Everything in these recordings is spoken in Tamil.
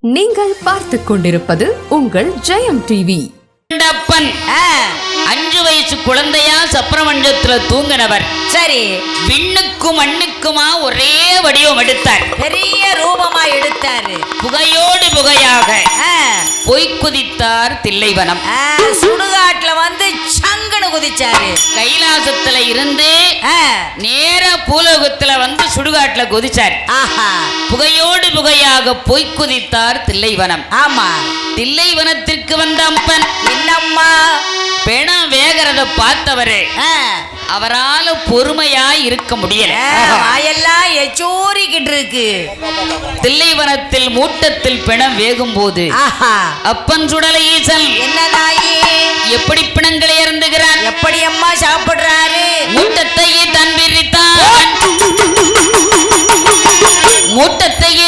நீங்கள் பார்த்துக் கொண்டிருப்பது உங்கள் ஜெயம் டிவி. அஞ்சு வயசு குழந்தையா சப்ரமண்டத்துல தூங்கினவர். சரி. விண்ணுக்கும் மண்ணுக்குமா ஒரே வடிவம் எடுத்தார். பெரிய ரூபமா எடுத்தாரு. புகையோடு புகையாக. பொய்க்குதித்தார் தில்லைவனம். சுடுகாட்டுல வந்து சங்குன்னு குதிச்சாரு. கைலாசத்துல இருந்து நேர பூலோகத்துல வந்து சுடுகாட்டுல குதிச்சார். புகையோடு புகையாக பொய்க்குதித்தார் தில்லைவனம். ஆமா. தில்லைவனத்திற்கு வந்த அம்பன். என்னம்மா? பிணம் வேகிறத பார்த்தவரு அவரால பொறுமையா இருக்க முடியல. வாயெல்லாம் எச்சூறிக்கிட்டு இருக்கு தில்லைவனத்தில் மூட்டத்தில் பிணம் வேகும் போது அப்பன் சுடலை ஈசன் என்ன நாயி எப்படி பிணங்களை இறந்துகிறார் எப்படி அம்மா சாப்பிடுறாரு? மூட்டத்தையே தன் விரித்தான். மூட்டத்தையே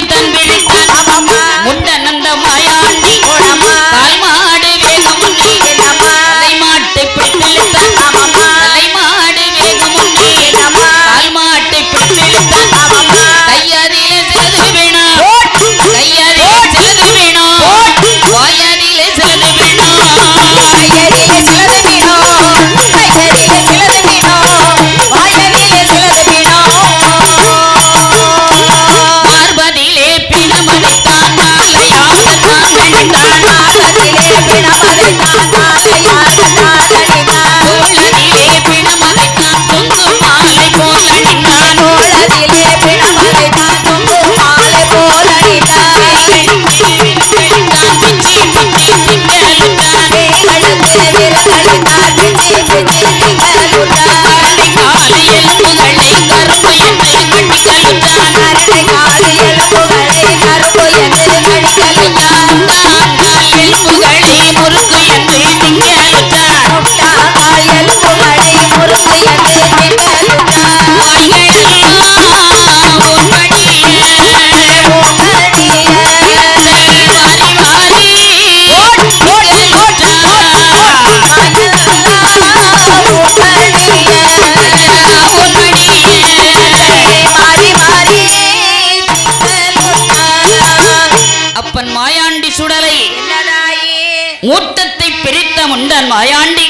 மாயாண்டி.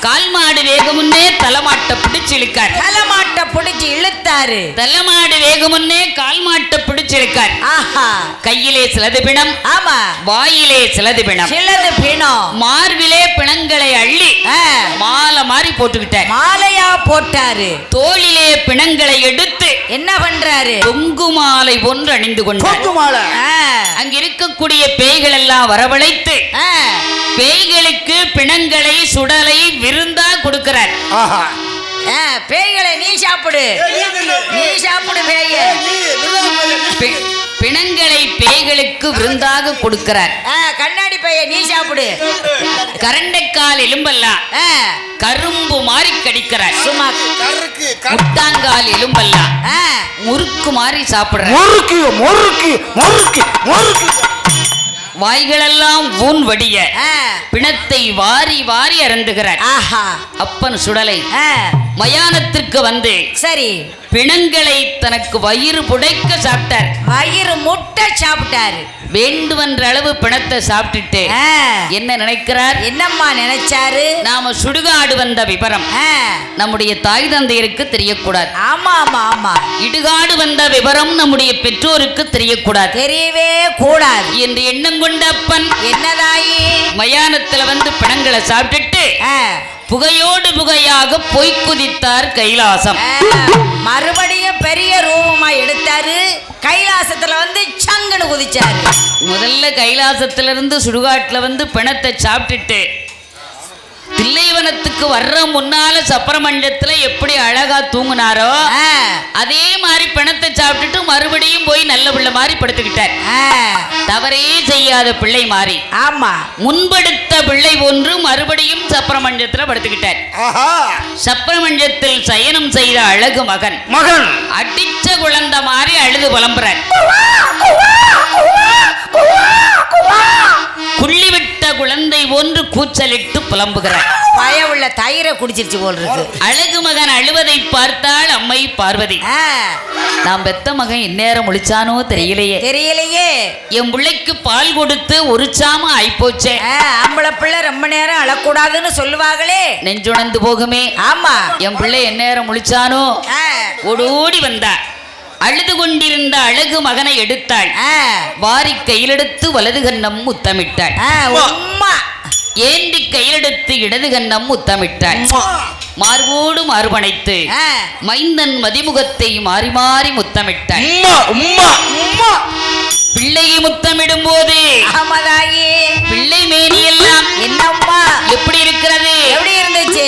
கால் மாடு வேகமுன்னே தலைமாட்ட பிடிச்சிழுக்கார் தலைமாட்ட பிடிச்சு இழுத்தாரு. தலைமாடு வேகமுன்னே கால் மாட்ட பிடிச்சிழுக்கார் ஆஹா. கையிலே சிலது பிணம் ஆமா. வாயிலே சிலது பிணம். சிலது பிணம். மார்பிலே பிணங்களை அள்ளி மாலை மாதிரி போட்டுக்கிட்டார். மாலையா போட்டாரு. தோளிலே பிணங்களை எடுத்து என்ன பண்றாரு? தொங்கு மாலை ஒன்று அணிந்து கொண்டார். அங்க இருக்கக்கூடிய பேய்கள் எல்லாம் வரவழைத்து ஆ, பிணங்களை சுடலை விருந்தா கொடுக்கிறார். ஆ, பேய்களை நீ சாப்பிடு. நீ சாப்பிடு பேய. பிணங்களை பேய்களுக்கு விருந்தாக கொடுக்கிறார். கண்ணாடி பைய நீ சாப்பிடு. கரண்டைக்கால் எலும்பெல்லாம் ஆ, கரும்பு மாறி கடிக்கிறார். சும்மா. முட்டாங்கால் எலும்பெல்லாம் ஆ, முறுக்கு மாறி சாப்பிடுற முறுக்கு முறுக்கு முறுக்கு முறுக்கு. வாய்களெல்லாம் ஊன் வடிய பிணத்தை வாரி வாரி அருந்துகிறார் ஆஹா. அப்பன் சுடலை. ஆ, மயானத்திற்கு வந்து சரி. பிணங்களை தனக்கு வயிறு புடைக்க சாப்பிட்டார். வயிறு முட்டை சாப்பிட்டாரு. வேண்டுமென்ற அளவு பிணத்தை சாப்பிட்டுட்டு என்ன நினைக்கிறார்? என்னம்மா நினைச்சாரு? நாம சுடுகாடு வந்த விவரம் நம்முடைய தாய் தந்தையருக்கு தெரியக்கூடாது. ஆமா ஆமா ஆமா. இடுகாடு வந்த விவரம் நம்முடைய பெற்றோருக்கு தெரியக்கூடாது. தெரியவே கூடாது. என்று எண்ணம் கொண்ட அப்பன் என்னதாயி? மயானத்துல வந்து பிணங்களை சாப்பிட்டுட்டு புகையோடு புகையாக பொய்க்குதித்தார் கைலாசம். ஆ, மறுபடியும் பெரிய ரூபமா எடுத்தாரு. கைலாசத்துல வந்து சங்குன்னு குதிச்சாரு. முதல்ல கைலாசத்திலிருந்து சுடுகாட்டுல வந்து பிணத்தை சாப்பிட்டுட்டு தில்லைவனத்துக்கு வர்ற முன்னால சப்பரமண்டத்துல எப்படி அழகா தூங்குனாரோ அதே மாதிரி பிணத்தை சாப்பிட்டுட்டு மறுபடியும் போய் நல்ல பிள்ளை மாதிரி படுத்துக்கிட்டார். தவறே செய்யாத பிள்ளை மாறி. ஆமா. முன்படுத்த பிள்ளை ஒன்று மறுபடியும் சப்பரமண்டத்துல படுத்துக்கிட்டார். ஆஹா. சப்பரமண்டத்தில் சயனம் செய்த அழகு மகன். மகன். அடிச்ச குழந்தை மாதிரி அழுது புலம்புறார். கூச்சலிட்டு புலம்புகிறாள் பய உள்ள தயிரை குடிச்சிருச்சு போல் இருக்கு அழகு மகன் அழுவதை பார்த்தாள் அம்மை பார்வதி. நான் பெத்த மகன் இந்நேரம் முழிச்சானோ தெரியலையே. தெரியலையே. என் பிள்ளைக்கு பால் கொடுத்து ஒரு சாம ஆயிப்போச்சே. ஆம்பளை பிள்ளை ரொம்ப நேரம் அழக்கூடாதுன்னு சொல்லுவாங்களே. நெஞ்சுணர்ந்து போகுமே. ஆமா. என் பிள்ளை எந்நேரம் முழிச்சானோ ஓடோடி வந்தா அழுது கொண்டிருந்த அழகு மகனை எடுத்தாள். வாரி கையிலெடுத்து வலது கண்ணம் முத்தமிட்டாள். ஏந்தி கையிலெடுத்து இடது கண்ணம் முத்தமிட்டாள் மார்போடு மார்பணைத்து ஆ, மைந்தன் மதிமுகத்தை மாறி மாறி முத்தமிட்டாள் பிள்ளையை முத்தமிடும் போது பிள்ளை மேனியெல்லாம் என்னம்மா? எப்படி இருக்கிறது? எப்படி இருந்துச்சு?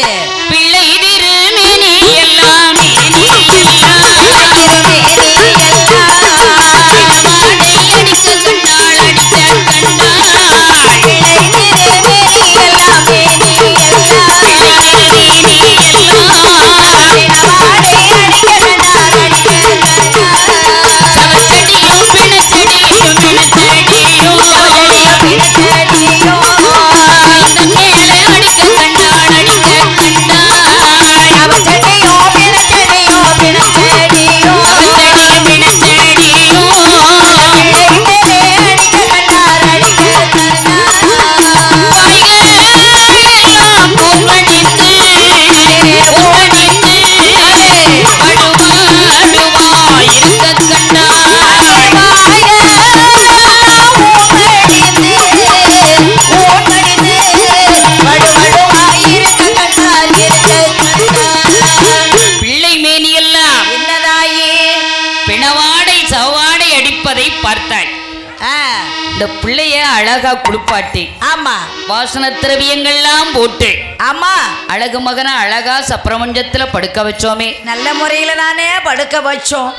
அழகா குளிப்பாட்டி. ஆமா. வாசன திரவியங்கள்லாம் போட்டு. ஆமா. அழகு மகனை அழகா சப்ரமஞ்சத்துல படுக்க வச்சோமே. நல்ல முறையில தானே படுக்க வச்சோம்.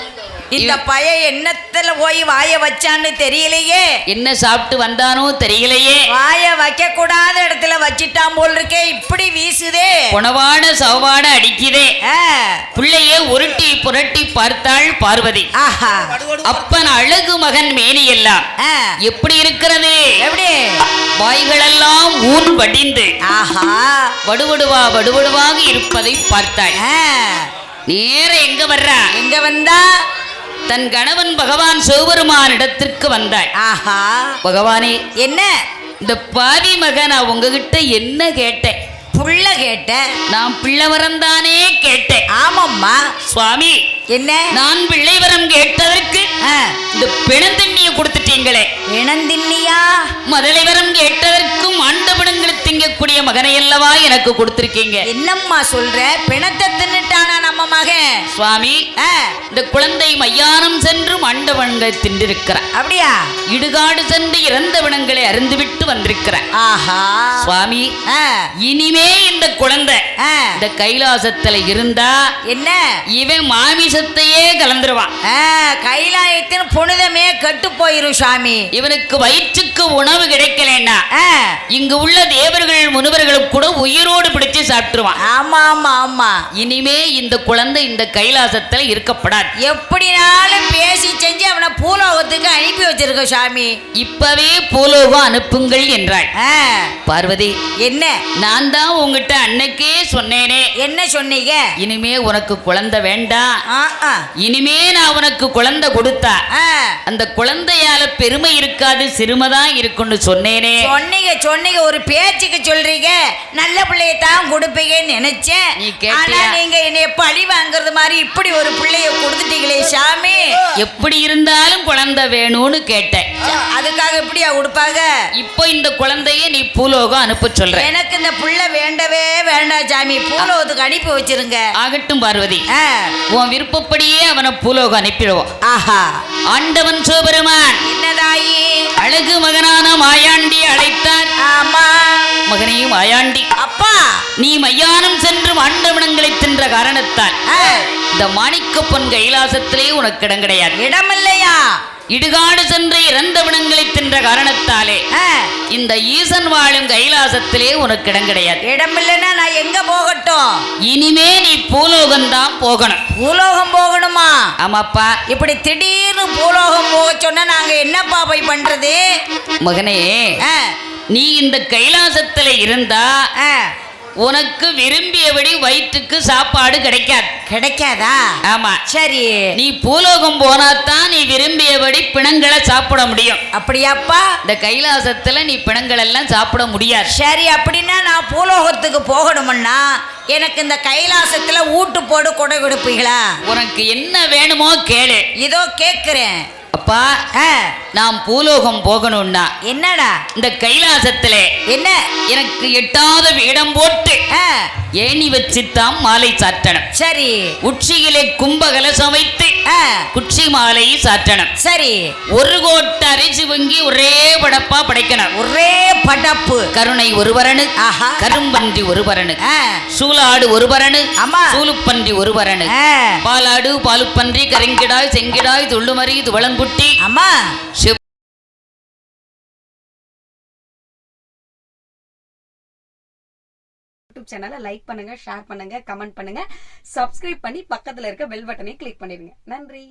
இந்த பைய என்னத்துல போய் வாய வச்சான்னு தெரியலையே. என்ன சாப்பிட்டு வந்தானோ தெரியலையே. வாய வைக்க கூடாத இடத்துல வச்சிட்டான் போல் இருக்கே இப்படி வீசுதே. புனவாட சவாட அடிக்குதே. பிள்ளைய உருட்டி புரட்டி பார்த்தாள் பார்வதி. அப்பன் அழகு மகன் மேனியெல்லாம் ஆ, எப்படி இருக்கிறது? எப்படி? வாய்களெல்லாம் ஊன் வடிந்து. ஆஹா. வடுவடுவா வடுவடுவாக இருப்பதை பார்த்தாள். நேர எங்க வர்றா? எங்க வந்தா? தன் கணவன் பகவான் சிவபெருமான் இடத்திற்கு வந்தாள் ஆஹா. பகவானே என்ன? இந்த பாவி மகன் நான் உங்ககிட்ட என்ன கேட்டேன்? புள்ள கேட்ட? நான் பிள்ளைவரம் தானே கேட்டேன். ஆமாம்மா. சுவாமி என்ன? நான் பிள்ளைவரம் கேட்டதற்கு இந்த பிணந்தண்ணியை கொடுத்துட்டீங்களே. இனந்தின்னியா முதலைவரம் கேட்டதற்கு மாண்டபிணங்களை திங்கக்கூடிய மகனை அல்லவா எனக்கு கொடுத்திருக்கீங்க. என்னம்மா சொல்ற? பிணத்தை தின்னுட்டானா நம்ம மகன்? சுவாமி இந்த குழந்தை மையானம் சென்று மாண்டவன்களை தின்றிருக்கிறார். அப்படியா? இடுகாடு சென்று இறந்த வினங்களை அருந்துவிட்டு வந்திருக்கிறார். ஆஹா. சுவாமி இனிமே இந்த குழந்தை இந்த கைலாசத்துல இருந்தா என்ன? இவன் மாமிசத்தையே கலந்துருவான். கைலாயத்தின் புனிதமே கெட்டு போயிரும் சாமி. இவனுக்கு வயிற்றுக்கு உணவு கிடைக்கலன்னா இங்கு உள்ள தேவர்கள் முனிவர்களும் கூட உயிரோடு பிடிச்சு சாப்பிட்டுருவான். ஆமா ஆமா ஆமா. இனிமே இந்த குழந்தை இந்த கைலாசத்துல இருக்கப்படாது. எப்படினாலும் பேசி செஞ்சு அவனை பூலோகத்துக்கு அனுப்பி வச்சிருக்க சாமி. இப்பவே பூலோகம் அனுப்புங்கள் என்றாள். பார்வதி என்ன? நான் தான் உங்ககிட்ட அன்னைக்கே சொன்னேனே. என்ன சொன்னீங்க? இனிமே உனக்கு குழந்தை வேண்டாம். இனிமே நான் உனக்கு குழந்தை கொடுத்தா. அந்த குழந்தையால பெருமை இருக்காது சிறுமைதான் இருக்குன்னு சொன்னேனே. சொன்னீங்க சொன்னீங்க. ஒரு பேச்சுக்கு சொல்றீங்க. நல்ல பிள்ளைய தான் கொடுப்பீங்கன்னு நினைச்சேன்? ஆனா நீங்க என்னைய பழி வாங்குறது மாதிரி இப்படி ஒரு பிள்ளைய கொடுத்துட்டீங்களே சாமி. எப்படி இருந்தாலும் குழந்தை வேணும்னு கேட்டேன். அதுக்காக இப்படியா கொடுப்பாங்க? இப்போ இந்த குழந்தைய நீ பூலோகம் அனுப்ப சொல்ற எனக்கு இந்த புள்ள வேண்டவே வேண்டாம் சாமி. பூலோகத்துக்கு அனுப்பி வச்சிருங்க. ஆகட்டும் பார்வதி. உன் விருப்பப்படியே அவனை பூலோகம் அனுப்பிடுவோம் ஆஹா. ஆண்டவன் சிவபெருமான் என்னதாயி? அழகு மகனான மாயாண்டி அழைத்தார் ஆமா. மகனே மாயாண்டி. அப்பா. நீ மையானம் சென்று மாண்டவனங்களை தின்ற காரணத்தால். இந்த மாணிக்க பொன் கைலாசத்திலே உனக்கு இடம் கிடையாது. இடமில்லையா? இடுகாடு சென்று இறந்த வினங்களை தின்ற காரணத்தாலே இந்த ஈசன் வாழும் கைலாசத்திலே உனக்கு இடம் கிடையாது. இடமில்லைன்னா நான் எங்க போகட்டும்? இனிமே நீ பூலோகம்தான் போகணும். பூலோகம் போகணுமா? ஆமாப்பா. இப்படி திடீர்னு பூலோகம் போக சொன்னா நாங்க என்னப்பா போய் பண்றது? மகனே நீ இந்த கைலாசத்துல இருந்தா உனக்கு விரும்பியபடி வயிற்றுக்கு சாப்பாடு கிடைக்காது. கிடைக்காதா? ஆமா. சரி. நீ பூலோகம் போனாதான் நீ விரும்பியபடி பிணங்களை சாப்பிட முடியும். அப்படியாப்பா? இந்த கைலாசத்துல நீ பிணங்கள் எல்லாம் சாப்பிட முடியாது. சரி அப்படின்னா நான் பூலோகத்துக்கு போகணும்னா எனக்கு இந்த கைலாசத்துல ஊட்டு போடு கொடை கொடுப்பீங்களா? உனக்கு என்ன வேணுமோ கேளு. இதோ கேக்குறேன். அப்பா நாம் பூலோகம் போகணும்னா என்னடா? இந்த கைலாசத்திலே என்ன? எனக்கு எட்டாத இடம் போட்டு ஏணி வச்சுத்தான் மாலை சாற்றணும். சரி. உச்சியிலே கும்பகலசம் வைத்து ஆ, குச்சி மாலையை சாற்றணும். சரி. ஒரு கோட்டை அரிசி வங்கி ஒரே படப்பா படைக்கணும். ஒரே படப்பு. கருணை ஒருவரனு ஆஹா. கரும்பன்றி ஒருவரனு சூலாடு ஒருவரனு. சூலுப்பன்றி ஒருவரனு பாலாடு பாலுப்பன்றி கருங்கிடாய் செங்கிடாய் துள்ளுமறி துவளங்குட்டி அம்மா. யூடியூப் சேனலை லைக் பண்ணுங்க ஷேர் பண்ணுங்க கமெண்ட் பண்ணுங்க. சப்ஸ்கிரைப் பண்ணி பக்கத்துல இருக்க பெல் பட்டனை கிளிக் பண்ணிருங்க நன்றி.